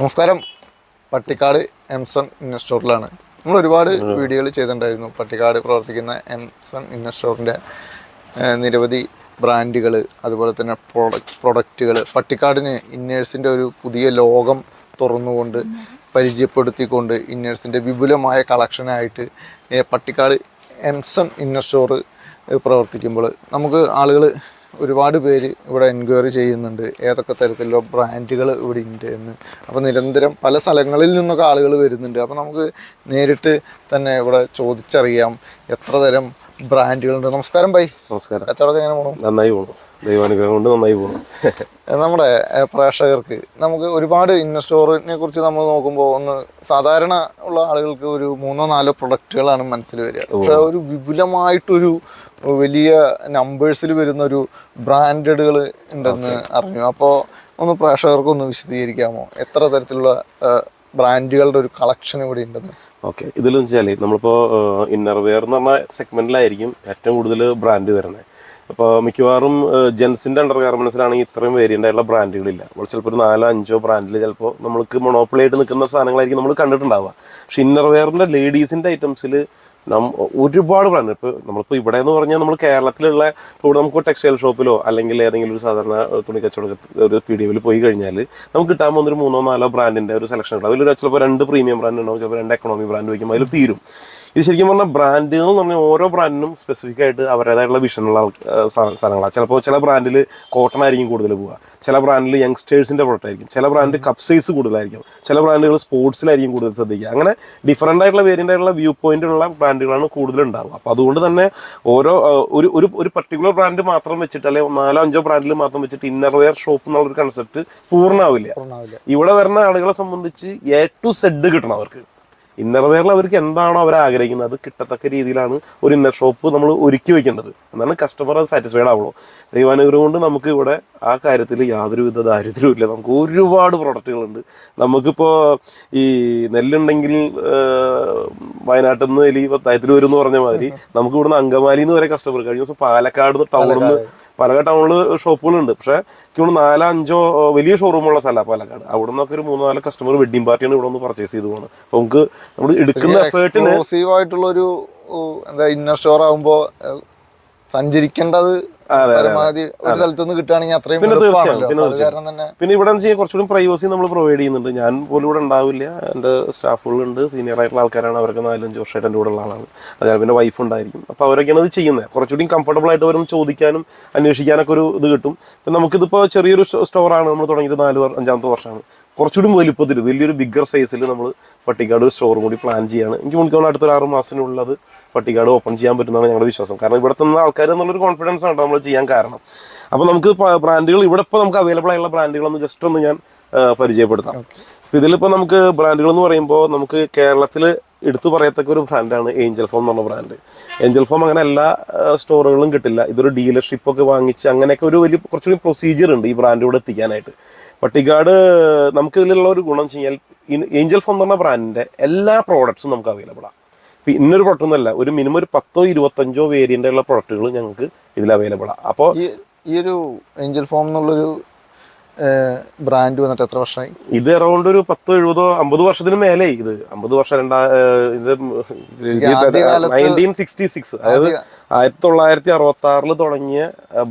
നമസ്കാരം. പട്ടിക്കാട് എംസൺ ഇന്നസ്റ്റോറിലാണ് നമ്മൾ ഒരുപാട് വീഡിയോകൾ ചെയ്തിട്ടുണ്ടായിരുന്നു. പട്ടിക്കാട് പ്രവർത്തിക്കുന്ന എംസൺ ഇന്നസ്റ്റോറിന്റെ നിരവധി ബ്രാൻഡുകൾ അതുപോലെ തന്നെ പ്രൊഡക്റ്റ് പ്രൊഡക്റ്റുകൾ. പട്ടിക്കാടിന് ഇന്നേഴ്സിന്റെ ഒരു പുതിയ ലോകം തുറന്നുകൊണ്ട് പരിചയപ്പെടുത്തിക്കൊണ്ട് ഇന്നേഴ്സിന്റെ വിപുലമായ കളക്ഷനായിട്ട് പട്ടിക്കാട് എംസൺ ഇന്നർ സ്റ്റോർ പ്രവർത്തിക്കുമ്പോൾ നമുക്ക് ആളുകൾ ഒരുപാട് പേര് ഇവിടെ എൻക്വയറി ചെയ്യുന്നുണ്ട്. ഏതൊക്കെ തരത്തിലുള്ള ബ്രാൻഡുകൾ ഇവിടെ ഉണ്ട് എന്ന്. അപ്പോൾ നിരന്തരം പല സ്ഥലങ്ങളിൽ നിന്നൊക്കെ ആളുകൾ വരുന്നുണ്ട്. അപ്പോൾ നമുക്ക് നേരിട്ട് തന്നെ ഇവിടെ ചോദിച്ചറിയാം എത്ര തരം ബ്രാൻഡുകളുണ്ട്. നമസ്കാരം ബൈ. നമസ്കാരം. കച്ചവടമൊക്കെ എങ്ങനെ പോകണം നന്നായി പോണു. ദൈവാനുഗ്രഹം കൊണ്ട് നന്നായി പോണു നമ്മുടെ പ്രേക്ഷകർക്ക് നമുക്ക് ഒരുപാട് ഇന്നർ സ്റ്റോറിനെ കുറിച്ച് നമ്മൾ നോക്കുമ്പോൾ ഒന്ന് സാധാരണ ഉള്ള ആളുകൾക്ക് ഒരു മൂന്നോ നാലോ പ്രൊഡക്റ്റുകളാണ് മനസ്സിൽ വരിക. പക്ഷെ ഒരു വിപുലമായിട്ടൊരു വലിയ നമ്പേഴ്സിൽ വരുന്ന ഒരു ബ്രാൻഡഡുകൾ ഉണ്ടെന്ന് അറിഞ്ഞു. അപ്പോൾ ഒന്ന് പ്രേക്ഷകർക്ക് ഒന്ന് വിശദീകരിക്കാമോ? എത്ര തരത്തിലുള്ള ബ്രാൻഡുകളുടെ ഒരു കളക്ഷൻ ഇവിടെ ഉണ്ടെന്ന്? ഓക്കെ. ഇതിൽ വെച്ചാൽ നമ്മളിപ്പോൾ ഇന്നർവെയർ എന്ന് പറഞ്ഞ സെഗ്മെന്റിലായിരിക്കും ഏറ്റവും കൂടുതൽ ബ്രാൻഡ് വരുന്നത്. അപ്പോൾ മിക്കവാറും ജെൻസിന്റെ അണ്ടർ ഗാർമെൻസിലാണെങ്കിൽ ഇത്രയും വേരിയന്റ് ആയിട്ടുള്ള ബ്രാൻഡുകളില്ല അപ്പോൾ ചിലപ്പോൾ ഒരു നാലോ അഞ്ചോ ബ്രാൻഡിൽ ചിലപ്പോൾ നമ്മൾക്ക് മൊണോപ്പിളായിട്ട് നിൽക്കുന്ന സാധനങ്ങളായിരിക്കും നമ്മൾ കണ്ടിട്ടുണ്ടാവുക. പക്ഷെ ഇന്നർവെയറിന്റെ ലേഡീസിന്റെ ഐറ്റംസിൽ നം ഒരുപാട് ബ്രാൻഡ് ഇപ്പോൾ നമ്മളിപ്പോൾ ഇവിടെ എന്ന് പറഞ്ഞാൽ നമ്മൾ കേരളത്തിലുള്ള ഇപ്പോൾ ഇവിടെ നമുക്ക് ടെക്സ്റ്റൈൽ ഷോപ്പിലോ അല്ലെങ്കിൽ ഏതെങ്കിലും ഒരു സാധാരണ തുണി കച്ചവട ഒരു പി ഡി എഫിൽ പോയി കഴിഞ്ഞാൽ നമുക്ക് കിട്ടാൻ പോകുന്ന ഒരു മൂന്നോ നാലോ ബ്രാൻഡിന്റെ ഒരു സെലക്ഷൻ ഉണ്ടാവും അതിലൊരു ചിലപ്പോൾ രണ്ട് പ്രീമിയം ബ്രാൻഡ് ഉണ്ടാവും ചിലപ്പോൾ രണ്ട് എക്കണോമി ബ്രാൻഡ് വയ്ക്കുമ്പോൾ അതിൽ തീരും. ഇത് ശരിക്കും പറഞ്ഞാൽ ബ്രാൻഡ് എന്ന് പറഞ്ഞാൽ ഓരോ ബ്രാൻഡിനും സ്പെസിഫിക് ആയിട്ട് അവരുടേതായിട്ടുള്ള വിഷനുള്ള സാധനങ്ങളാണ് ചിലപ്പോൾ ചില ബ്രാൻഡിൽ കോട്ടൺ ആയിരിക്കും കൂടുതൽ പോവുക ചില ബ്രാൻഡിൽ യങ്സ്റ്റേഴ്സിന്റെ പ്രൊഡക്റ്റ് ആയിരിക്കും. ചില ബ്രാൻഡ് കപ്പ് സൈസ് കൂടുതലായിരിക്കും. ചില ബ്രാൻഡുകൾ സ്പോർട്സിലായിരിക്കും കൂടുതൽ ശ്രദ്ധിക്കുക. അങ്ങനെ ഡിഫറന്റ് ആയിട്ടുള്ള വേരിയന്റ് ആയിട്ടുള്ള വ്യൂ പോയിന്റുള്ള ബ്രാൻഡുകളാണ് കൂടുതൽ ഉണ്ടാവുക. അപ്പോൾ അതുകൊണ്ട് തന്നെ ഓരോ ഒരു ഒരു ഒരു പർട്ടിക്കുലർ ബ്രാൻഡ് മാത്രം വെച്ചിട്ട് അല്ലെങ്കിൽ നാലോ അഞ്ചോ ബ്രാൻഡിൽ മാത്രം വെച്ചിട്ട് ഇന്നർ വെയർ ഷോപ്പ് എന്നുള്ളൊരു കൺസെപ്റ്റ് പൂർണമാവില്ല. ഇവിടെ വരുന്ന ആളുകളെ സംബന്ധിച്ച് എ ടു സെഡ് കിട്ടണം അവർക്ക്. ഇന്നർ വെയറിൽ അവർക്ക് എന്താണോ അവർ ആഗ്രഹിക്കുന്നത് അത് കിട്ടത്തക്ക രീതിയിലാണ് ഒരു ഇന്നർ ഷോപ്പ് നമ്മൾ ഒരുക്കി വെക്കേണ്ടത്. എന്നാണ് കസ്റ്റമർ അത് സാറ്റിസ്ഫൈഡ് ആവുള്ളൂ. ദൈവാനുഗ്രഹം കൊണ്ട് നമുക്ക് ഇവിടെ ആ കാര്യത്തിൽ യാതൊരുവിധ ദാരിദ്ര്യവും ഇല്ല. നമുക്ക് ഒരുപാട് പ്രൊഡക്റ്റുകളുണ്ട് നമുക്കിപ്പോൾ ഈ നെല്ലുണ്ടെങ്കിൽ വയനാട്ടിൽ നിന്ന് അല്ലെങ്കിൽ പത്തായത്തിൽ വരും എന്ന് പറഞ്ഞ മാതിരി നമുക്ക് ഇവിടുന്ന് അങ്കമാലി നിന്ന് വരെ കസ്റ്റമർ കഴിഞ്ഞ ദിവസം പാലക്കാട് നിന്ന് ടൗണിൽ നിന്ന് പാലക്കാട് ടൗണിൽ ഷോപ്പുകളുണ്ട്. പക്ഷേ ഇവിടെ നാലോ അഞ്ചോ വലിയ ഷോറൂമുള്ള സ്ഥലമാണ് പാലക്കാട്. അവിടെ നിന്നൊക്കെ ഒരു മൂന്ന് നാല് കസ്റ്റമർ വെഡിങ് പാർട്ടിയാണ് ഇവിടെ നിന്ന് പർച്ചേസ് ചെയ്ത് പോകുന്നത് അപ്പോൾ നമുക്ക് നമ്മൾ എടുക്കുന്ന എഫേർട്ടിന് ഒരു എന്താ ഇന്നർ സ്റ്റോർ ആകുമ്പോൾ സഞ്ചരിക്കേണ്ടത് പരമാവധി ഒരു സ്ഥലത്ത് നിന്ന് കിട്ടുകയാണെങ്കിൽ അത്രയും കാരണം തന്നെ പിന്നെ ഇവിടെ കുറച്ചുകൂടി പ്രൈവസി നമ്മൾ പ്രൊവൈഡ് ചെയ്യുന്നുണ്ട്. ഞാൻ പോലും ഇവിടെ ഉണ്ടാവില്ല. എന്റെ സ്റ്റാഫുകളുണ്ട് സീനിയർ ആയിട്ടുള്ള ആൾക്കാരാണ്. അവരൊക്കെ നാലഞ്ച് വർഷമായിട്ട് എന്റെ കൂടെ ഉള്ള ആളാണ് അതുപോലെ പിന്നെ വൈഫ് ഉണ്ടായിരിക്കും. അപ്പോൾ അവരൊക്കെയാണ് ഇത് ചെയ്യുന്നത്. കുറച്ചുകൂടി കംഫർട്ടബിൾ ആയിട്ട് വരും ചോദിക്കാനും അന്വേഷിക്കാനൊക്കെ ഒരു ഇത് കിട്ടും. ഇപ്പം നമുക്കിതിപ്പോൾ ചെറിയൊരു സ്റ്റോറാണ് നമ്മൾ തുടങ്ങിയിട്ട് നാല് അഞ്ചാമത്തെ വർഷമാണ്. കുറച്ചുകൂടി വലുപ്പത്തിൽ വലിയൊരു ബിഗ്ഗർ സൈസിൽ നമ്മൾ പട്ടിക്കാട് ഒരു സ്റ്റോറും കൂടി പ്ലാൻ ചെയ്യാണ്. എനിക്ക് മുൻകൂർ അടുത്തൊരു ആറ് മാസത്തിനുള്ളിൽ അത് പട്ടിക്കാട് ഓപ്പൺ ചെയ്യാൻ പറ്റുന്നതാണ് ഞങ്ങളുടെ വിശ്വാസം. കാരണം ഇവിടെ തന്നെ ആൾക്കാർ എന്നുള്ളൊരു കോൺഫിഡൻസ് ആണ് നമ്മൾ ചെയ്യാൻ കാരണം. അപ്പോൾ നമുക്ക് ബ്രാൻഡുകൾ ഇവിടെ ഇപ്പോൾ നമുക്ക് അവൈലബിൾ ആയുള്ള ബ്രാൻഡുകളൊന്ന് ജസ്റ്റ് ഒന്ന് ഞാൻ പരിചയപ്പെടുത്താം. അപ്പം ഇതിലിപ്പോൾ നമുക്ക് ബ്രാൻഡുകൾ എന്ന് പറയുമ്പോൾ നമുക്ക് കേരളത്തിൽ എടുത്തു പറയത്തക്ക ഒരു ബ്രാൻഡാണ് ഏഞ്ചൽ ഫോം എന്ന് പറഞ്ഞ ബ്രാൻഡ് ഏഞ്ചൽ ഫോം അങ്ങനെ എല്ലാ സ്റ്റോറുകളും സ്റ്റോറുകളിലും കിട്ടില്ല. ഇതൊരു ഡീലർഷിപ്പ് ഒക്കെ വാങ്ങിച്ച് അങ്ങനെയൊക്കെ ഒരു വലിയ കുറച്ചുകൂടി പ്രൊസീജിയർ ഉണ്ട് ഈ ബ്രാൻഡ് ഇവിടെ എത്തിക്കാനായിട്ട്. പട്ടിക്കാട് നമുക്ക് ഇതിലുള്ള ഒരു ഗുണം കഴിഞ്ഞാൽ ഏഞ്ചൽ ഫോം എന്ന് പറഞ്ഞ ബ്രാൻഡിന്റെ എല്ലാ പ്രോഡക്ട്സും നമുക്ക് അവൈലബിൾ ആണ് ഇപ്പം ഇന്നൊരു പ്രൊഡക്റ്റ് ഒന്നല്ല ഒരു മിനിമം ഒരു പത്തോ ഇരുപത്തഞ്ചോ വേരിയന്റ് ഉള്ള പ്രൊഡക്റ്റുകൾ ഞങ്ങൾക്ക് ഇതിൽ അവൈലബിൾ ആണ് അപ്പോൾ ഈ ഒരു ഏഞ്ചൽ ഫോം എന്നുള്ളൊരു ബ്രാൻഡ് വന്നിട്ട് എത്ര വർഷമായി? ഇത് അറൗണ്ട് ഒരു പത്തോ എഴുപതോ അമ്പത് വർഷത്തിന് മേലെ ഇത്. അമ്പത് വർഷം രണ്ടാ ഇത് നയന്റീൻ സിക്സ്റ്റി സിക്സ് അതായത് ആയിരത്തി തൊള്ളായിരത്തി അറുപത്തി ആറിൽ തുടങ്ങിയ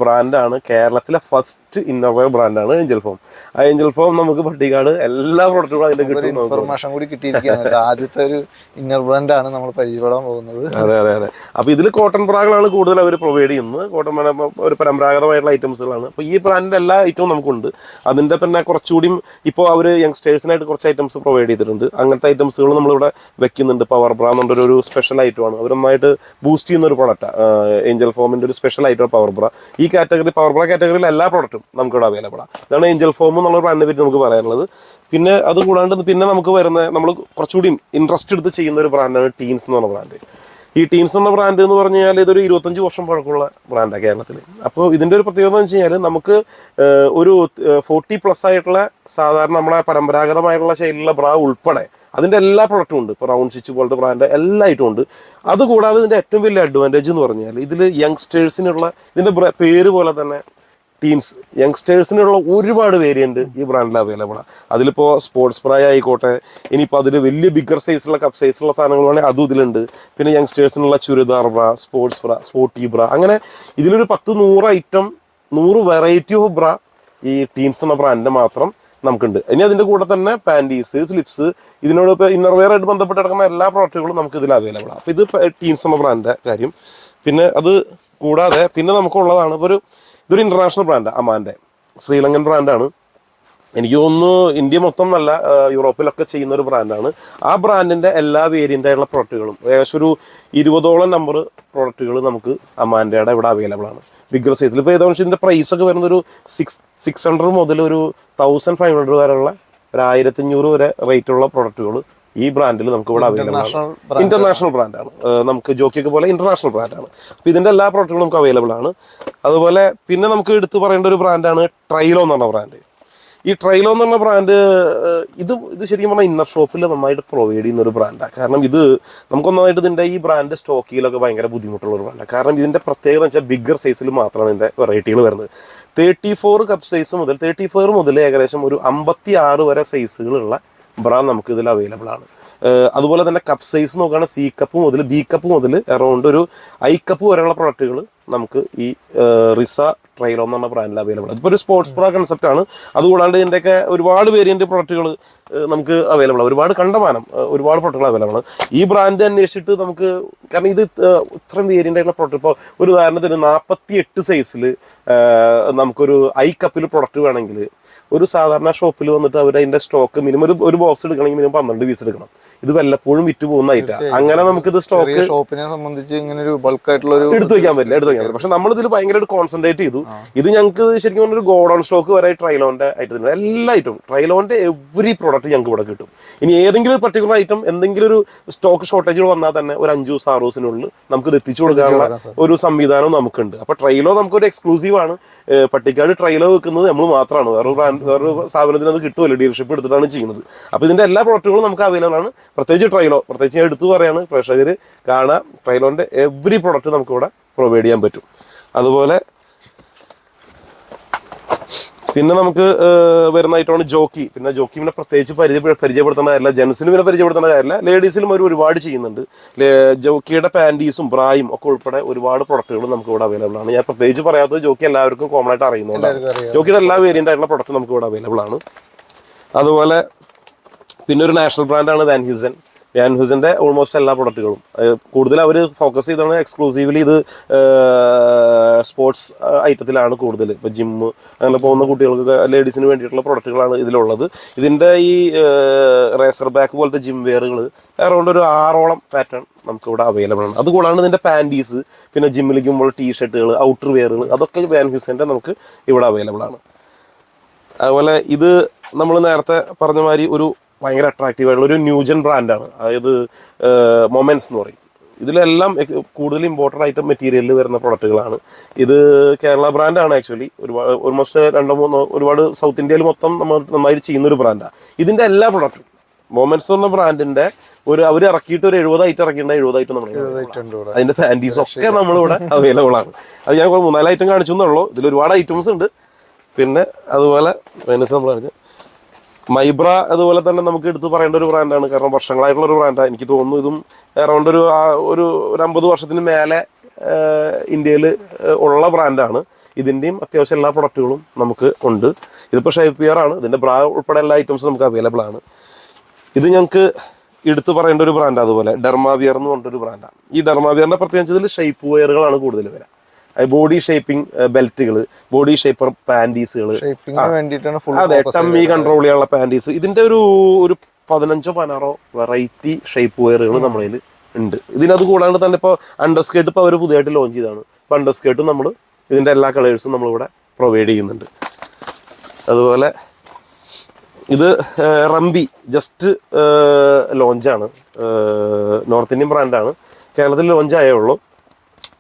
ബ്രാൻഡാണ് കേരളത്തിലെ ഫസ്റ്റ് ഇന്നോവേ ബ്രാൻഡാണ് ഏഞ്ചൽ ഫോം ആ ഏഞ്ചൽ ഫോം നമുക്ക് പട്ടികാട് എല്ലാ പ്രൊഡക്റ്റുകളും അതിന്റെ കിട്ടും ഇൻഫർമേഷൻ കൂടി കിട്ടിയിരിക്കുകയാണ്. ആദ്യത്തെ ഒരു ഇന്നർ ബ്രാൻഡാണ് നമ്മൾ പരിചയപ്പെടാൻ പോകുന്നത്. അതെ അതെ അതെ. അപ്പോൾ ഇതിൽ കോട്ടൺ ബ്രാഗുകളാണ് കൂടുതൽ അവർ പ്രൊവൈഡ് ചെയ്യുന്നത്. കോട്ടൺ ഒരു പരമ്പരാഗതമായിട്ടുള്ള ഐറ്റംസുകളാണ് അപ്പോൾ ഈ ബ്രാൻഡിന്റെ എല്ലാ ഐറ്റവും നമുക്കുണ്ട്. അതിന്റെ തന്നെ കുറച്ചുകൂടി ഇപ്പോൾ അവർ യങ്സ്റ്റേഴ്സിനായിട്ട് കുറച്ച് ഐറ്റംസ് പ്രൊവൈഡ് ചെയ്തിട്ടുണ്ട്. അങ്ങനത്തെ ഐറ്റംസുകൾ നമ്മളിവിടെ വെക്കുന്നുണ്ട്. പവർ ബ്രാ എന്നുള്ള ഒരു സ്പെഷ്യൽ ഐറ്റമാണ് അവർ നന്നായിട്ട് ബൂസ്റ്റ് ചെയ്യുന്ന ഒരു പ്രോഡക്റ്റാണ് ഏഞ്ചൽ ഫോമിന്റെ ഒരു സ്പെഷ്യൽ ഐറ്റം പവർ ബ്ര ഈ കാറ്റഗറി പവർ ബ്ര കാറ്റഗറിയിൽ എല്ലാ പ്രോഡക്റ്റും നമുക്കിവിടെ അവൈലബിൾ ആണ് ഇതാണ് ഏഞ്ചൽ ഫോം എന്നുള്ള ബ്രാൻഡിനെ പറ്റി നമുക്ക് പറയാനുള്ളത്. പിന്നെ അത് കൂടാണ്ട് പിന്നെ നമുക്ക് വരുന്ന നമ്മൾ കുറച്ചുകൂടി ഇൻട്രസ്റ്റ് എടുത്ത് ചെയ്യുന്ന ഒരു ബ്രാൻഡാണ് ടീംസ് എന്ന് പറഞ്ഞ ബ്രാൻഡ് ഈ ടീംസ് എന്ന ബ്രാൻഡ് എന്ന് പറഞ്ഞു കഴിഞ്ഞാൽ ഇതൊരു ഇരുപത്തഞ്ച് വർഷം പഴക്കമുള്ള ബ്രാൻഡാണ് കേരളത്തിൽ അപ്പോൾ ഇതിന്റെ ഒരു പ്രത്യേകത എന്ന് വെച്ച് കഴിഞ്ഞാൽ നമുക്ക് ഒരു ഫോർട്ടി പ്ലസ് ആയിട്ടുള്ള സാധാരണ നമ്മളെ പരമ്പരാഗതമായിട്ടുള്ള ശൈലിയിലുള്ള ബ്രാ ഉൾപ്പെടെ അതിന്റെ എല്ലാ പ്രൊഡക്റ്റും ഉണ്ട്. ഇപ്പോൾ റൗണ്ട് സ്റ്റിച്ച് പോലത്തെ ബ്രാൻഡ് എല്ലാ ഐറ്റവും ഉണ്ട്. അതുകൂടാതെ ഇതിന്റെ ഏറ്റവും വലിയ അഡ്വാന്റേജ് എന്ന് പറഞ്ഞാൽ ഇതിൽ യങ്സ്റ്റേഴ്സിനുള്ള ഇതിന്റെ പേര് പോലെ തന്നെ ടീംസ് യങ്സ്റ്റേഴ്സിനുള്ള ഒരുപാട് വേരിയന്റ് ഈ ബ്രാൻഡിൽ അവൈലബിൾ ആണ് അതിലിപ്പോൾ സ്പോർട്സ് പ്രായ ആയിക്കോട്ടെ ഇനിയിപ്പോൾ അതിൽ വലിയ ബിഗർ സൈസുള്ള കപ്പ് സൈസുള്ള സാധനങ്ങൾ വേണമെങ്കിൽ അതും ഇതിലുണ്ട്. പിന്നെ യങ്സ്റ്റേഴ്സിനുള്ള ചുരിദാർ ബ്ര സ്പോർട്സ് ബ്ര സ്പോർട്ടി ബ്ര അങ്ങനെ ഇതിലൊരു പത്ത് നൂറ് ഐറ്റം നൂറ് വെറൈറ്റി ഓഫ് ബ്ര ഈ ടീംസ് എന്ന ബ്രാൻഡിന്റെ മാത്രം നമുക്കുണ്ട്. ഇനി അതിന്റെ കൂടെ തന്നെ പാന്റീസ് ഫ്ലിപ്സ് ഇതിനോട് ഇപ്പോൾ ഇന്നർവെയർ ആയിട്ട് ബന്ധപ്പെട്ട് കിടക്കുന്ന എല്ലാ പ്രോഡക്റ്റുകളും നമുക്ക് ഇതിൽ അവൈലബിൾ ആണ് അപ്പോൾ ഇത് ടീംസ് എന്ന ബ്രാൻഡിന്റെ കാര്യം. പിന്നെ അത് കൂടാതെ പിന്നെ നമുക്കുള്ളതാണ് ഇപ്പോൾ ഒരു ഇതൊരു ഇന്റർനാഷണൽ ബ്രാൻഡ് അമാന്റെ ശ്രീലങ്കൻ ബ്രാൻഡാണ് എനിക്ക് തോന്നുന്നു ഇന്ത്യ മൊത്തം നല്ല യൂറോപ്പിലൊക്കെ ചെയ്യുന്ന ഒരു ബ്രാൻഡാണ് ആ ബ്രാൻഡിന്റെ എല്ലാ വേരിയന്റ് ആയിട്ടുള്ള പ്രൊഡക്റ്റുകളും ഏകദേശം ഒരു ഇരുപതോളം നമ്പർ പ്രോഡക്റ്റുകൾ നമുക്ക് അമാൻഡയുടെ ഇവിടെ അവൈലബിൾ ആണ്. ബിഗർ സൈസിൽ ഇപ്പോൾ ഏതാണെന്ന് ഇതിന്റെ പ്രൈസ് ഒക്കെ വരുന്നത് ഒരു സിക്സ് സിക്സ് ഹൺഡ്രഡ് മുതൽ ഒരു തൗസൻഡ് ഫൈവ് ഹൺഡ്രഡ് വരെയുള്ള ഒരു ആയിരത്തി അഞ്ഞൂറ് വരെ റേറ്റ് ഉള്ള പ്രൊഡക്റ്റുകൾ ഈ ബ്രാൻഡിൽ നമുക്ക് ഇവിടെ അവൈലബിൾ ആണ്. ഇന്റർനാഷണൽ ബ്രാൻഡാണ് നമുക്ക് ജോക്കിയൊക്കെ പോലെ ഇന്റർനാഷണൽ ബ്രാൻഡാണ് അപ്പോൾ ഇതിന്റെ എല്ലാ പ്രൊഡക്റ്റുകളും നമുക്ക് അവൈലബിൾ ആണ്. അതുപോലെ പിന്നെ നമുക്ക് എടുത്തു പറയേണ്ട ഒരു ബ്രാൻഡാണ് ട്രൈലോ എന്ന് പറഞ്ഞ ബ്രാൻഡ് ഈ ട്രൈലോ എന്ന് പറഞ്ഞ ബ്രാൻഡ് ഇത് ഇത് ശരിക്കും പറഞ്ഞാൽ ഇന്നർ ഷോപ്പിൽ നന്നായിട്ട് പ്രൊവൈഡ് ചെയ്യുന്ന ഒരു ബ്രാൻഡാണ് കാരണം ഇത് നമുക്കൊന്നായിട്ട് ഇതിന്റെ ഈ ബ്രാൻഡ് സ്റ്റോക്കിലൊക്കെ ഭയങ്കര ബുദ്ധിമുട്ടുള്ള ഒരു ബ്രാൻഡാണ് കാരണം ഇതിന്റെ പ്രത്യേകത വെച്ചാൽ ബിഗ്ഗർ സൈസിൽ മാത്രമാണ് ഇതിന്റെ വെറൈറ്റികൾ വരുന്നത്. തേർട്ടി ഫോർ കപ്പ് സൈസ് മുതൽ തേർട്ടി ഫോർ മുതൽ ഏകദേശം ഒരു അമ്പത്തി ആറ് വരെ സൈസുകളുള്ള ബ്രാൻഡ് നമുക്ക് ഇതിൽ അവൈലബിൾ ആണ്. അതുപോലെ തന്നെ കപ്പ് സൈസ് നോക്കുകയാണെങ്കിൽ സി കപ്പ് മുതൽ ബി കപ്പ് മുതൽ അറൗണ്ട് ഒരു ഐ കപ്പ് വരെയുള്ള പ്രൊഡക്റ്റുകൾ നമുക്ക് ഈ റിസ ട്രൈലോ എന്ന് പറഞ്ഞ ബ്രാൻഡിൽ അവൈലബിൾ ആണ് ഇപ്പോൾ ഒരു സ്പോർട്സ് പ്രോ കൺസെപ്റ്റ് ആണ്. അതുകൂടാണ്ട് ഇതിന്റെയൊക്കെ ഒരുപാട് വേരിയന്റ് പ്രൊഡക്റ്റുകൾ നമുക്ക് അവൈലബിൾ ആണ്. ഒരുപാട് കണ്ടമാനം ഒരുപാട് പ്രൊഡക്റ്റുകൾ അവൈലബിൾ ആണ്. ഈ ബ്രാൻഡ് അന്വേഷിച്ചിട്ട് നമുക്ക് കാരണം ഇത് ഇത്രയും വേരിയന്റ് ആയിട്ടുള്ള പ്രൊഡക്റ്റ് ഇപ്പോൾ ഒരു ഉദാഹരണത്തിന് നാൽപ്പത്തി എട്ട് സൈസിൽ നമുക്കൊരു ഐ കപ്പിൽ പ്രൊഡക്റ്റ് വേണമെങ്കിൽ ഒരു സാധാരണ ഷോപ്പിൽ വന്നിട്ട് അവർ അതിന്റെ സ്റ്റോക്ക് മിനിമം ഒരു ഒരു ബോക്സ് എടുക്കണമെങ്കിൽ മിനിമം പന്ത്രണ്ട് പീസ് എടുക്കണം. ഇത് വല്ലപ്പോഴും വിറ്റ് പോകുന്ന ഐറ്റം അങ്ങനെ ഇത് സ്റ്റോക്ക് ഷോപ്പിനെ സംബന്ധിച്ച് ഇങ്ങനെ ഒരു ബൾക്ക് ആയിട്ടുള്ള ഒരു എടുത്തു വെക്കാൻ പറ്റില്ല എടുത്തു വെക്കാൻ പറ്റില്ല. പക്ഷെ നമ്മൾ ഇതിൽ ഭയങ്കരമായിട്ട് കോൺസെൻട്രേറ്റ് ചെയ്തു. ഇത് ഞങ്ങൾക്ക് ശരിക്കും പറഞ്ഞൊരു ഗോഡൌൺ സ്റ്റോക്ക് വരെ ട്രൈലോന്റെ ഐറ്റത്തിന് എല്ലാ ഐറ്റവും ട്രൈലോന്റെ എവറി പ്രോഡക്റ്റ് ഞങ്ങൾക്ക് ഇവിടെ കിട്ടും. ഇനി ഏതെങ്കിലും ഒരു പർട്ടിക്കുലർ ഐറ്റം എന്തെങ്കിലും ഒരു സ്റ്റോക്ക് ഷോർട്ടേജ് വന്നാൽ തന്നെ ഒരു അഞ്ചു ആറു ദിവസത്തിനുള്ളിൽ നമുക്ക് ഇത് എത്തിച്ചു കൊടുക്കാനുള്ള ഒരു സംവിധാനം നമുക്കുണ്ട്. അപ്പൊ ട്രൈലോ നമുക്കൊരു എക്സ്ക്ലൂസീവ് ആണ്. പട്ടിക്കാട് ട്രൈലോ വെക്കുന്നത് നമ്മൾ മാത്രമാണ് വേറെ ബ്രാൻഡ് വേറൊരു സ്ഥാപനത്തിന് അത് കിട്ടുമല്ലോ ഡീലർഷിപ്പ് എടുത്തിട്ടാണ് ചെയ്യുന്നത്. അപ്പോൾ ഇതിന്റെ എല്ലാ പ്രോഡക്റ്റുകളും നമുക്ക് അവൈലബിൾ ആണ്. പ്രത്യേകിച്ച് ട്രൈലോ പ്രത്യേകിച്ച് ഞാൻ എടുത്തു പറയാണ് പ്രേക്ഷകർ കാണാം ട്രൈലോന്റെ എവറി പ്രോഡക്റ്റ് നമുക്കിവിടെ പ്രൊവൈഡ് ചെയ്യാൻ പറ്റും. അതുപോലെ പിന്നെ നമുക്ക് വരുന്നതായിട്ടാണ് വരുന്ന ഐറ്റമാണ് ജോക്കി. പിന്നെ ജോക്കി പിന്നെ പ്രത്യേകിച്ച് പരിചയ പരിചയപ്പെടുത്തേണ്ട കാര്യമില്ല. ജെൻസിന് പിന്നെ പരിചയപ്പെടുത്തേണ്ട കാര്യമില്ല. ലേഡീസിലും അവർ ഒരുപാട് ചെയ്യുന്നുണ്ട്. ജോക്കിയുടെ പാന്റീസും ബ്രായും ഒക്കെ ഉൾപ്പെടെ ഒരുപാട് പ്രൊഡക്റ്റുകൾ നമുക്ക് ഇവിടെ അവൈലബിൾ ആണ്. ഞാൻ പ്രത്യേകിച്ച് പറയാത്തത് ജോക്കി എല്ലാവർക്കും കോമൺ ആയിട്ട് അറിയുന്നുണ്ട്. ജോക്കിയുടെ എല്ലാ വേരിയന്റ് ആയിട്ടുള്ള പ്രൊഡക്റ്റ് നമുക്ക് ഇവിടെ അവൈലബിൾ ആണ്. അതുപോലെ പിന്നെ ഒരു നാഷണൽ ബ്രാൻഡാണ് വാൻ ഹ്യൂസൻ വാൻ ഹ്യൂസന്റെ ഓൾമോസ്റ്റ് എല്ലാ പ്രൊഡക്റ്റുകളും കൂടുതൽ അവർ ഫോക്കസ് ചെയ്താണ് എക്സ്ക്ലൂസീവ്ലി ഇത് സ്പോർട്സ് ഐറ്റത്തിലാണ് കൂടുതൽ ഇപ്പോൾ ജിമ്മ് അങ്ങനെ പോകുന്ന കുട്ടികൾക്ക് ലേഡീസിന് വേണ്ടിയിട്ടുള്ള പ്രൊഡക്റ്റുകളാണ് ഇതിലുള്ളത്. ഇതിന്റെ ഈ റേസർ ബാക്ക് പോലത്തെ ജിം വെയറുകൾ അറൗണ്ട് ഒരു ആറോളം പാറ്റേൺ നമുക്കിവിടെ അവൈലബിൾ ആണ്. അതുകൂടാണ് ഇതിന്റെ പാന്റീസ് പിന്നെ ജിമ്മിലേക്ക് ടീ ഷർട്ടുകൾ ഔട്ടർ വെയറുകൾ അതൊക്കെ വാൻ ഹ്യൂസന്റെ നമുക്ക് ഇവിടെ അവൈലബിൾ ആണ്. അതുപോലെ ഇത് നമ്മൾ നേരത്തെ പറഞ്ഞ മാതിരി ഒരു ഭയങ്കര അട്രാക്റ്റീവ് ആയിട്ടുള്ള ഒരു ന്യൂജൻ ബ്രാൻഡാണ് അതായത് മൊമെൻസ് എന്ന് പറയും. ഇതിലെല്ലാം കൂടുതൽ ഇമ്പോർട്ടന്റ് ആയിട്ട് മെറ്റീരിയലിൽ വരുന്ന പ്രോഡക്റ്റുകളാണ് ഇത് കേരള ബ്രാൻഡാണ് ആക്ച്വലി ഒരുപാട് ഓൾമോസ്റ്റ് രണ്ടോ മൂന്നോ ഒരുപാട് സൗത്ത് ഇന്ത്യയിൽ മൊത്തം നമ്മൾ നന്നായിട്ട് ചെയ്യുന്ന ഒരു ബ്രാൻഡാണ് ഇതിന്റെ എല്ലാ പ്രൊഡക്റ്റും മൊമെന്റ്സ് എന്ന ബ്രാൻഡിന്റെ ഒരു അവർ ഇറക്കിയിട്ട് ഒരു എഴുപതായിട്ട് ഇറക്കിയിട്ട് എഴുപതായിട്ട് നമ്മൾ അതിന്റെ പാന്റീസ് ഒക്കെ നമ്മളിവിടെ അവൈലബിൾ ആണ്. അത് ഞാൻ മൂന്നാൽ ഐറ്റം കാണിച്ചു എന്നുള്ളൂ. ഇതിൽ ഒരുപാട് ഐറ്റംസ് ഉണ്ട്. പിന്നെ അതുപോലെ മൈനസ് നമ്മൾ കാണിച്ചു മൈബ്ര അതുപോലെ തന്നെ നമുക്ക് എടുത്ത് പറയേണ്ട ഒരു ബ്രാൻഡാണ് കാരണം വർഷങ്ങളായിട്ടുള്ള ഒരു ബ്രാൻഡാണ് എനിക്ക് തോന്നുന്നു ഇതും അറൗണ്ട് ഒരു ഒരു ഒരു അമ്പത് വർഷത്തിന് മേലെ ഇന്ത്യയിൽ ഉള്ള ബ്രാൻഡാണ് ഇതിന്റെയും അത്യാവശ്യം എല്ലാ പ്രൊഡക്റ്റുകളും നമുക്ക് ഉണ്ട്. ഇതിപ്പോൾ ഷൈപ്പിയർ ആണ്. ഇതിന്റെ ബ്രാ ഉൾപ്പെടെ എല്ലാ ഐറ്റംസും നമുക്ക് അവൈലബിൾ ആണ്. ഇത് ഞങ്ങൾക്ക് എടുത്തു പറയേണ്ട ഒരു ബ്രാൻഡ് അതുപോലെ. ഡെർമാവിയർ എന്ന് പറഞ്ഞിട്ടൊരു ബ്രാൻഡാണ് ഈ ഡെർമാവിയറിന്റെ പ്രത്യേകിച്ച് ഇതിൽ ഷേപ്പ് വെയറുകളാണ് കൂടുതൽ വരിക ബോഡി ഷേപ്പിംഗ് ബെൽറ്റുകൾ ബോഡി ഷേപ്പർ പാന്റീസുകൾ അതെ ടമ്മി കൺട്രോൾ ചെയ്യാനുള്ള പാന്റീസ് ഇതിന്റെ ഒരു ഒരു പതിനഞ്ചോ പതിനാറോ വെറൈറ്റി ഷേപ്പ് വെയറുകൾ നമ്മുടെ കയ്യിൽ ഉണ്ട്. ഇതിനത് കൂടാണ്ട് തന്നെ ഇപ്പോൾ അണ്ടർസ്കേർട്ട് ഇപ്പോൾ അവർ പുതിയതായിട്ട് ലോഞ്ച് ചെയ്താണ് ഇപ്പോൾ അണ്ടർസ്കേർട്ടും നമ്മൾ ഇതിന്റെ എല്ലാ കളേഴ്സും നമ്മളിവിടെ പ്രൊവൈഡ് ചെയ്യുന്നുണ്ട്. അതുപോലെ ഇത് റംബി ജസ്റ്റ് ലോഞ്ചാണ് നോർത്ത് ഇന്ത്യൻ ബ്രാൻഡാണ് കേരളത്തിൽ ലോഞ്ച് ആയേ ഉള്ളൂ.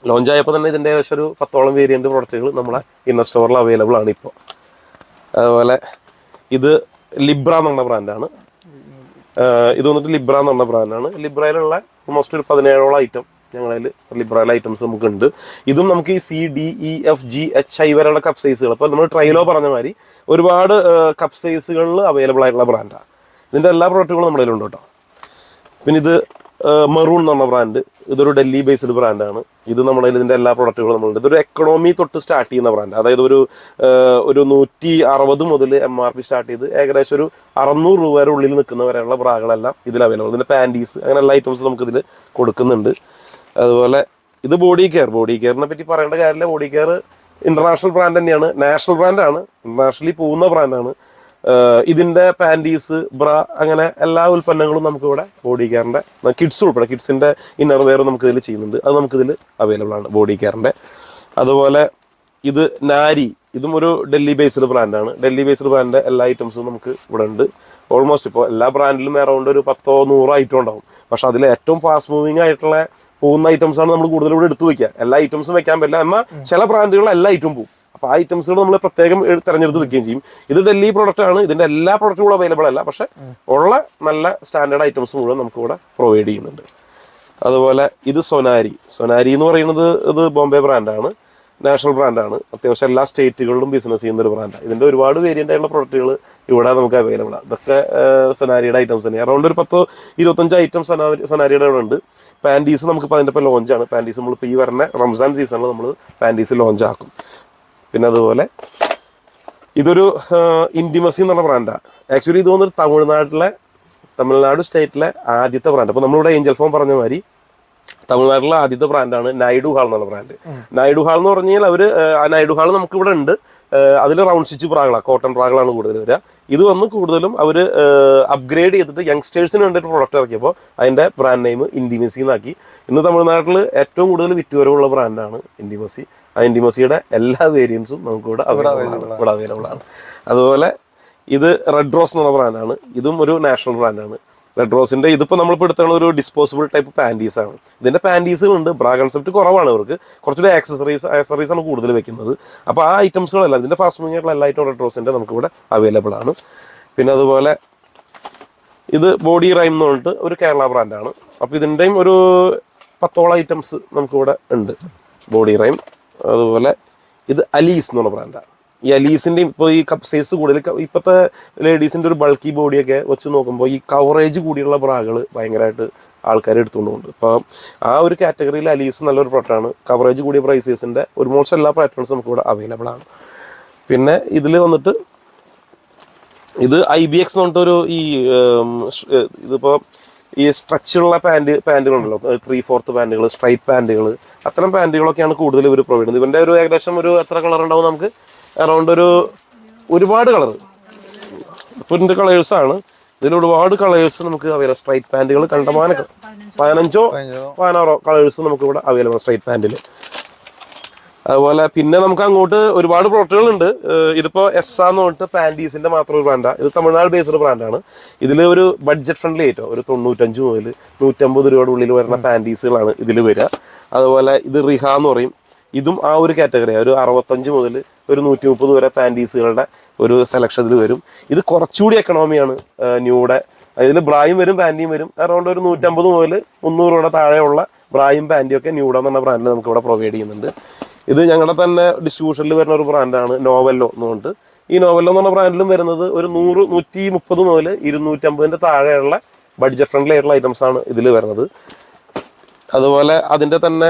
ലോഞ്ച് ആയപ്പോൾ തന്നെ ഇതിന്റെ ഏകദേശം ഒരു പത്തോളം വേരിയന്റ് പ്രൊഡക്റ്റുകൾ നമ്മളെ ഇന്നർ സ്റ്റോറിൽ അവൈലബിൾ ആണ് ഇപ്പോൾ അതുപോലെ ഇത് ലിബ്ര എന്ന് പറഞ്ഞ ബ്രാൻഡാണ് ഇത് വന്നിട്ട് ലിബ്ര എന്ന് പറഞ്ഞ ബ്രാൻഡാണ് ലിബ്രയിലുള്ള ഓൾമോസ്റ്റ് ഒരു പതിനേഴോളം ഐറ്റം ഞങ്ങളിൽ ലിബ്രയിലെ ഐറ്റംസ് നമുക്ക് ഉണ്ട് ഇതും നമുക്ക് ഈ C D E F G H I വരെയുള്ള കപ്പ് സൈസുകൾ അപ്പോൾ നമ്മൾ ട്രയലോ പറഞ്ഞ മാതിരി ഒരുപാട് കപ്പ് സൈസുകളിൽ അവൈലബിൾ ആയിട്ടുള്ള ബ്രാൻഡാണ് ഇതിന്റെ എല്ലാ പ്രോഡക്റ്റുകളും നമ്മുടെ കേട്ടോ. പിന്നെ ഇത് മെറൂൺ എന്ന് പറഞ്ഞ ബ്രാൻഡ് ഇതൊരു ഡൽഹി ബേസ്ഡ് ബ്രാൻഡാണ് ഇത് നമ്മുടെ ഇതിന്റെ എല്ലാ പ്രൊഡക്റ്റുകളും നമ്മളുണ്ട്. ഇതൊരു എക്കണോമി തൊട്ട് സ്റ്റാർട്ട് ചെയ്യുന്ന ബ്രാൻഡ് അതായത് ഒരു ഒരു നൂറ്റി അറുപത് മുതൽ എം ആർ പി സ്റ്റാർട്ട് ചെയ്ത് ഏകദേശം ഒരു അറുന്നൂറ് രൂപ വരെ ഉള്ളിൽ നിൽക്കുന്ന വരെയുള്ള ബ്രാകളെല്ലാം ഇതിൽ അവൈലബിൾ ഇതിന്റെ പാന്റീസ് അങ്ങനെ എല്ലാ ഐറ്റംസും നമുക്ക് ഇതിൽ കൊടുക്കുന്നുണ്ട്. അതുപോലെ ഇത് ബോഡി കെയർ ബോഡി കെയറിനെ പറ്റി പറയേണ്ട കാര്യമില്ല. ബോഡി കെയർ ഇന്റർനാഷണൽ ബ്രാൻഡ് തന്നെയാണ്. നാഷണൽ ബ്രാൻഡാണ് ഇന്റർനാഷണലി പോകുന്ന ബ്രാൻഡാണ് ഇതിന്റെ പാന്റീസ് ബ്ര അങ്ങനെ എല്ലാ ഉൽപ്പന്നങ്ങളും നമുക്ക് ഇവിടെ ബോഡി കെയറിന്റെ കിഡ്സ് ഉൾപ്പെടെ കിഡ്സിന്റെ ഇന്നർ വെയർ നമുക്ക് ഇതിൽ ചെയ്യുന്നുണ്ട്. അത് നമുക്ക് ഇതിൽ അവൈലബിൾ ആണ് ബോഡി കെയറിന്റെ അതുപോലെ ഇത് നാരി ഇതും ഒരു ഡൽഹി ബേസ്ഡ് ബ്രാൻഡാണ് ഡൽഹി ബേസ്ഡ് ബ്രാൻഡിന്റെ എല്ലാ ഐറ്റംസും നമുക്ക് ഇവിടെ ഉണ്ട്. ഓൾമോസ്റ്റ് ഇപ്പോൾ എല്ലാ ബ്രാൻഡിലും അറൗണ്ട് ഒരു പത്തോ നൂറോ ഐറ്റം ഉണ്ടാവും. പക്ഷെ അതിൽ ഏറ്റവും ഫാസ്റ്റ് മൂവിങ് ആയിട്ടുള്ള പോകുന്ന ആണ് നമ്മൾ കൂടുതൽ ഇവിടെ എടുത്തു വെക്കുക. എല്ലാ ഐറ്റംസും വെക്കാൻ പറ്റില്ല. എന്നാൽ ചില ബ്രാൻഡുകൾ എല്ലാ ഐറ്റം പോകും അപ്പോൾ ആ ഐറ്റംസുകൾ നമ്മൾ പ്രത്യേകം തെരഞ്ഞെടുത്ത് വെക്കുകയും ചെയ്യും. ഇത് ഡൽഹി പ്രോഡക്റ്റ് ആണ്. ഇതിന്റെ എല്ലാ പ്രോഡക്റ്റുകളും അവൈലബിൾ അല്ല. പക്ഷെ ഉള്ള നല്ല സ്റ്റാൻഡേർഡ് ഐറ്റംസ് മുഴുവൻ നമുക്ക് ഇവിടെ പ്രൊവൈഡ് ചെയ്യുന്നുണ്ട്. അതുപോലെ ഇത് സൊനാരി. സൊനാരി എന്ന് പറയുന്നത് ഇത് ബോംബെ ബ്രാൻഡാണ് നാഷണൽ ബ്രാൻഡാണ് അത്യാവശ്യം എല്ലാ സ്റ്റേറ്റുകളിലും ബിസിനസ് ചെയ്യുന്ന ഒരു ബ്രാൻഡാണ് ഇതിന്റെ ഒരുപാട് വേരിയന്റ് ആയിട്ടുള്ള പ്രൊഡക്റ്റുകൾ ഇവിടെ നമുക്ക് അവൈലബിൾ ആണ് ഇതൊക്കെ സൊനാരിയുടെ ഐറ്റംസ് തന്നെ. അറൗണ്ട് ഒരു പത്തോ ഇരുപത്തഞ്ചോ ഐറ്റംസ് സൊനാരി സൊനാരിയുടെ ഇവിടെ ഉണ്ട്. പാന്റീസ് നമുക്കിപ്പോൾ അതിന്റെ ഇപ്പോൾ ലോഞ്ചാണ് പാന്റീസ് നമ്മളിപ്പോൾ ഈ വരുന്ന റംസാൻ സീസണിൽ നമ്മൾ പാന്റീസ് ലോഞ്ച് ആക്കും. പിന്നെ അതുപോലെ ഇതൊരു ഇൻഡിമസി എന്നുള്ള ബ്രാൻഡാണ് ആക്ച്വലി ഇത് തോന്നുന്നൊരു തമിഴ്നാട്ടിലെ തമിഴ്നാട് സ്റ്റേറ്റിലെ ആദ്യത്തെ ബ്രാൻഡ് അപ്പോൾ നമ്മളിവിടെ ഏഞ്ചൽ ഫോം പറഞ്ഞ മാതിരി തമിഴ്നാട്ടിലെ ആദ്യത്തെ ബ്രാൻഡാണ് നൈഡു ഹാൾ എന്നുള്ള ബ്രാൻഡ് നൈഡു ഹാൾ എന്ന് പറഞ്ഞാൽ കഴിഞ്ഞാൽ അവർ ആ നൈഡു ഹാൾ നമുക്ക് ഇവിടെ ഉണ്ട്. അതിൽ റൗണ്ട് സ്റ്റിച്ച് പ്രാകളാണ് കോട്ടൺ പ്രാകളാണ് കൂടുതൽ വരിക. ഇത് വന്ന് കൂടുതലും അവർ അപ്ഗ്രേഡ് ചെയ്തിട്ട് യങ്സ്റ്റേഴ്സിന് വേണ്ടിയിട്ട് പ്രൊഡക്റ്റ് ഇറക്കിയപ്പോൾ അതിന്റെ ബ്രാൻഡ് നെയിം ഇൻഡിമസി എന്നാക്കി. ഇന്ന് തമിഴ്നാട്ടിൽ ഏറ്റവും കൂടുതൽ വിറ്റുവരവുള്ള ബ്രാൻഡാണ് ഇൻഡിമസി ആ ഇൻഡിമസിയുടെ എല്ലാ വേരിയൻസും നമുക്ക് ഇവിടെ അവൈലബിൾ ആണ്. ഇവിടെ അവൈലബിൾ ആണ്. അതുപോലെ ഇത് റെഡ് റോസ് എന്നുള്ള ബ്രാൻഡാണ് ഇതും ഒരു നാഷണൽ ബ്രാൻഡാണ് റെഡ് റോസിന്റെ ഇതിപ്പോൾ നമ്മളിപ്പോൾ എടുത്താണ് ഒരു ഡിസ്പോസിബിൾ ടൈപ്പ് പാന്റീസ് ആണ്. ഇതിന്റെ പാന്റീസുകളുണ്ട് ബ്രാ കൺസെപ്റ്റ് കുറവാണ് ഇവർക്ക്. കുറച്ചുകൂടി ആക്സസറീസ് ആക്സസറീസ് ആണ് കൂടുതൽ വെക്കുന്നത്. അപ്പോൾ ആ ഐറ്റംസുകളെല്ലാം ഇതിന്റെ ഫാസ്റ്റ് മൂവിംഗ് ആയിട്ടുള്ള എല്ലാ ഐറ്റം റെഡ് റോസിന്റെ നമുക്ക് ഇവിടെ അവൈലബിൾ ആണ്. പിന്നെ അതുപോലെ ഇത് ബോഡി റൈം എന്ന് പറഞ്ഞിട്ട് ഒരു കേരള ബ്രാൻഡാണ് അപ്പോൾ ഇതിന്റെയും ഒരു പത്തോളം ഐറ്റംസ് നമുക്കിവിടെ ഉണ്ട്. ബോഡി റൈം അതുപോലെ ഇത് അലീസ് എന്നുള്ള ബ്രാൻഡാണ് ഈ അലീസിന്റെ ഇപ്പോൾ ഈ കപ്പ് സൈസ് കൂടുതൽ ഇപ്പോഴത്തെ ലേഡീസിന്റെ ഒരു ബൾക്കി ബോഡിയൊക്കെ വെച്ച് നോക്കുമ്പോൾ ഈ കവറേജ് കൂടിയുള്ള ബ്രാകൾ ഭയങ്കരമായിട്ട് ആൾക്കാർ എടുത്തുകൊണ്ടുണ്ട്. അപ്പോൾ ആ ഒരു കാറ്റഗറിയിൽ അലീസ് നല്ലൊരു പ്രൊഡക്റ്റാണ് കവറേജ് കൂടിയ പ്രൈസസിന്റെ ഒരുമോസ്റ്റ് എല്ലാ പാറ്റേൺസും നമുക്കിവിടെ അവൈലബിൾ ആണ്. പിന്നെ ഇതിൽ വന്നിട്ട് ഇത് ഐ ബി എക്സ് എന്ന് പറഞ്ഞിട്ടൊരു ഈ ഇതിപ്പോൾ ഈ സ്ട്രെച്ചുള്ള പാന്റ് പാന്റുകളുണ്ടല്ലോ ത്രീ ഫോർത്ത് പാന്റുകൾ സ്ട്രൈറ്റ് പാന്റുകൾ അത്തരം പാന്റുകളൊക്കെയാണ് കൂടുതൽ ഇവർ പ്രൊവൈഡ് ചെയ്യുന്നത്. ഇവന്റെ ഒരു ഏകദേശം ഒരു എത്ര കളർ ഉണ്ടാവും നമുക്ക്? അറൗണ്ട് ഒരു ഒരുപാട് കളർ പ്രിന്റ് കളേഴ്സ് ആണ്. ഇതിൽ ഒരുപാട് കളേഴ്സ് നമുക്ക് അവൈലബിൾ സ്ട്രൈറ്റ് പാന്റുകൾ കണ്ടമാന പതിനഞ്ചോ പതിനാറോ കളേഴ്സ് നമുക്ക് ഇവിടെ അവൈലബിൾ സ്ട്രൈറ്റ് പാന്റിൽ അതുപോലെ പിന്നെ നമുക്ക് അങ്ങോട്ട് ഒരുപാട് പ്രോഡക്റ്റുകൾ ഉണ്ട് ഇതിപ്പോ എസ് ആന്ന് പറഞ്ഞിട്ട് പാന്റീസിന്റെ മാത്രം ഒരു ബ്രാൻഡാണ് ഇത് തമിഴ്നാട് ബേസ്ഡ് ബ്രാൻഡാണ് ഇതിൽ ഒരു ബഡ്ജറ്റ് ഫ്രണ്ട്ലി ആയിട്ടോ ഒരു തൊണ്ണൂറ്റഞ്ച് മുതൽ നൂറ്റമ്പത് രൂപയുടെ ഉള്ളിൽ വരുന്ന പാന്റീസുകളാണ് ഇതിൽ വരിക. അതുപോലെ ഇത് റിഹ എന്ന് പറയും. ഇതും ആ ഒരു കാറ്റഗറി ഒരു അറുപത്തഞ്ച് മുതൽ ഒരു നൂറ്റി മുപ്പത് വരെ പാന്റീസുകളുടെ ഒരു സെലക്ഷൻ ഇതിൽ വരും. ഇത് കുറച്ചുകൂടി എക്കണോമിയാണ് ന്യൂടെ ഇതിൽ ബ്രായും വരും പാന്റിയും വരും. അറൗണ്ട് ഒരു നൂറ്റമ്പത് മുതൽ മുന്നൂറ് രൂപയുടെ താഴെയുള്ള ബ്രായും പാന്റിയും ഒക്കെ ന്യൂഡ എന്ന് പറഞ്ഞ ബ്രാൻഡിൽ നമുക്ക് ഇവിടെ പ്രൊവൈഡ് ചെയ്യുന്നുണ്ട്. ഇത് ഞങ്ങളുടെ തന്നെ ഡിസ്ട്രിബ്യൂഷനിൽ വരുന്ന ഒരു ബ്രാൻഡാണ് നോവല്ലോ എന്നുകൊണ്ട് ഈ നോവല്ലോ എന്ന് പറഞ്ഞ ബ്രാൻഡിലും വരുന്നത് ഒരു നൂറ് നൂറ്റി മുപ്പത് മുതൽ ഇരുന്നൂറ്റമ്പതിന്റെ താഴെയുള്ള ബഡ്ജറ്റ് ഫ്രണ്ട്ലി ആയിട്ടുള്ള ഐറ്റംസ് ആണ് ഇതിൽ വരുന്നത്. അതുപോലെ അതിന്റെ തന്നെ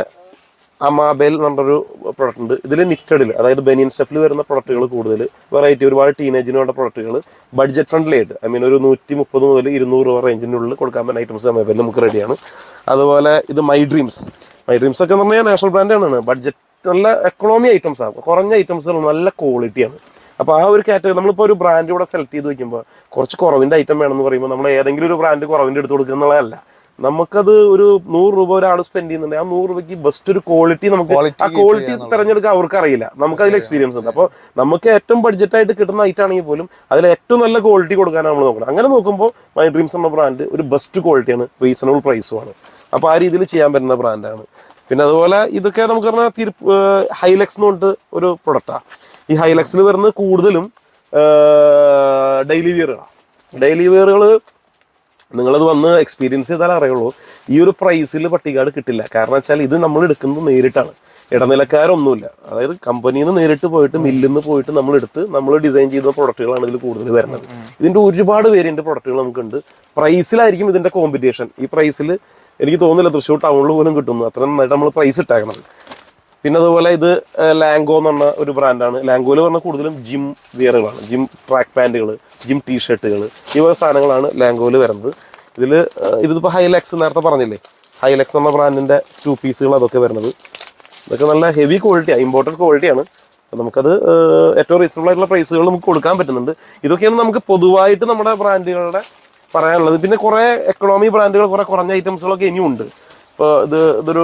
അമാബേൽ എന്ന് പറഞ്ഞൊരു പ്രൊഡക്റ്റ് ഉണ്ട്. ഇതിൽ നിറ്റഡിൽ അതായത് ബെനിയൻ സ്റ്റെഫിൽ വരുന്ന പ്രൊഡക്റ്റുകൾ കൂടുതൽ വെറൈറ്റി ഒരുപാട് ടീനേജിന് വേണ്ട പ്രൊഡക്റ്റുകൾ ബഡ്ജറ്റ് ഫ്രണ്ട്ലി ആയിട്ട്. ഐ മീൻ ഒരു നൂറ്റി മുപ്പത് മുതൽ ഇരുന്നൂറ് രൂപ റേഞ്ചിനുള്ളിൽ കൊടുക്കാൻ പറ്റുന്ന ഐറ്റംസ് അമാബേൽ നമുക്ക് റെഡിയാണ് അതുപോലെ ഇത് മൈ ഡ്രീംസ് മൈ ഡ്രീംസ് ഒക്കെ എന്ന് പറഞ്ഞാൽ നാഷണൽ ആണ്. ബഡ്ജറ്റ് നല്ല എക്കണോമി ഐറ്റംസ് ആണ് കുറഞ്ഞ ഐറ്റംസ് നല്ല ക്വാളിറ്റിയാണ് അപ്പോൾ ആ ഒരു കാറ്റഗറി നമ്മളിപ്പോൾ ഒരു ബ്രാൻഡ് ഇവിടെ സെലക്ട് ചെയ്ത് വെക്കുമ്പോൾ കുറച്ച് കുറവിന്റെ ഐറ്റം വേണമെന്ന് പറയുമ്പോൾ നമ്മൾ ഏതെങ്കിലും ഒരു ബ്രാൻഡ് കുറവിന്റെ എടുത്ത് കൊടുക്കുക എന്നുള്ളതല്ല. നമുക്കത് ഒരു നൂറ് രൂപ ഒരാൾ സ്പെൻഡ് ചെയ്യുന്നുണ്ടെങ്കിൽ ആ നൂറ് രൂപയ്ക്ക് ബെസ്റ്റ് ഒരു ക്വാളിറ്റി നമുക്ക് ആ ക്വാളിറ്റി തിരഞ്ഞെടുക്കാൻ അവർക്ക് അറിയില്ല നമുക്ക് അതിൽ എക്സ്പീരിയൻസ് ഉണ്ട്. അപ്പോൾ നമുക്ക് ഏറ്റവും ബഡ്ജറ്റ് ആയിട്ട് കിട്ടുന്ന ഐറ്റം ആണെങ്കിൽ പോലും അതിൽ ഏറ്റവും നല്ല ക്വാളിറ്റി കൊടുക്കാനാണ് നമ്മൾ നോക്കുന്നത്. അങ്ങനെ നോക്കുമ്പോൾ മൈ ഡ്രീംസ് എന്ന ബ്രാൻഡ് ഒരു ബെസ്റ്റ് ക്വാളിറ്റിയാണ് റീസണബിൾ പ്രൈസുമാണ് അപ്പോൾ ആ രീതിയിൽ ചെയ്യാൻ പറ്റുന്ന ബ്രാൻഡാണ് പിന്നെ അതുപോലെ ഇതൊക്കെ നമുക്ക് പറഞ്ഞാൽ തിരു ഹൈലക്സ് എന്ന് പറഞ്ഞിട്ട് ഒരു പ്രൊഡക്റ്റാണ് ഈ ഹൈലക്സിൽ വരുന്നത് കൂടുതലും ഡെയിലി വിയറുകളാണ് ഡെയിലി വിയറുകൾ നിങ്ങളത് വന്ന് എക്സ്പീരിയൻസ് ചെയ്താൽ അറിയുള്ളൂ. ഈ ഒരു പ്രൈസിൽ പട്ടികാട് കിട്ടില്ല. കാരണം വെച്ചാൽ ഇത് നമ്മൾ എടുക്കുന്നത് നേരിട്ടാണ്. ഇടനിലക്കാരൊന്നുമില്ല. അതായത് കമ്പനിയിൽ നിന്ന് നേരിട്ട് പോയിട്ട് മില്ലിൽ നിന്ന് പോയിട്ട് നമ്മൾ എടുത്ത് നമ്മൾ ഡിസൈൻ ചെയ്ത പ്രൊഡക്റ്റുകളാണ് ഇതിൽ കൂടുതൽ വരുന്നത്. ഇതിന്റെ ഒരുപാട് വേരിയന്റ് പ്രൊഡക്റ്റുകൾ നമുക്കുണ്ട്. പ്രൈസിലായിരിക്കും ഇതിന്റെ കോമ്പറ്റീഷൻ ഈ പ്രൈസിൽ എനിക്ക് തോന്നുന്നില്ല തൃശ്ശൂർ ടൗണിൽ പോലും കിട്ടുന്നു. അത്ര നന്നായിട്ട് നമ്മൾ പ്രൈസ് ഇട്ടേക്കണത്. പിന്നെ അതുപോലെ ഇത് ലാംഗോ എന്ന് പറഞ്ഞ ഒരു ബ്രാൻഡാണ് ലാംഗോയിൽ പറഞ്ഞാൽ കൂടുതലും ജിം വിയറുകളാണ് ജിം ട്രാക്ക് പാന്റുകൾ ജിം ടീഷർട്ടുകൾ ഈ വക സാധനങ്ങളാണ് ലാംഗോയിൽ വരുന്നത്. ഇതിൽ ഇതിപ്പോൾ ഹൈലക്സ് നേരത്തെ പറഞ്ഞില്ലേ? ഹൈലക്സ് എന്ന ബ്രാൻഡിന്റെ ടു പീസുകൾ അതൊക്കെ വരുന്നത്. ഇതൊക്കെ നല്ല ഹെവി ക്വാളിറ്റിയാണ് ഇമ്പോർട്ടന്റ് ക്വാളിറ്റിയാണ് നമുക്കത് ഏറ്റവും റീസണബിൾ ആയിട്ടുള്ള പ്രൈസുകൾ നമുക്ക് കൊടുക്കാൻ പറ്റുന്നുണ്ട്. ഇതൊക്കെയാണ് നമുക്ക് പൊതുവായിട്ട് നമ്മുടെ ബ്രാൻഡുകളുടെ പറയാനുള്ളത്. പിന്നെ കുറേ എക്കണോമി ബ്രാൻഡുകൾ കുറേ കുറഞ്ഞ ഐറ്റംസുകളൊക്കെ ഇനിയും ഉണ്ട് ഇപ്പോൾ ഇത് ഇതൊരു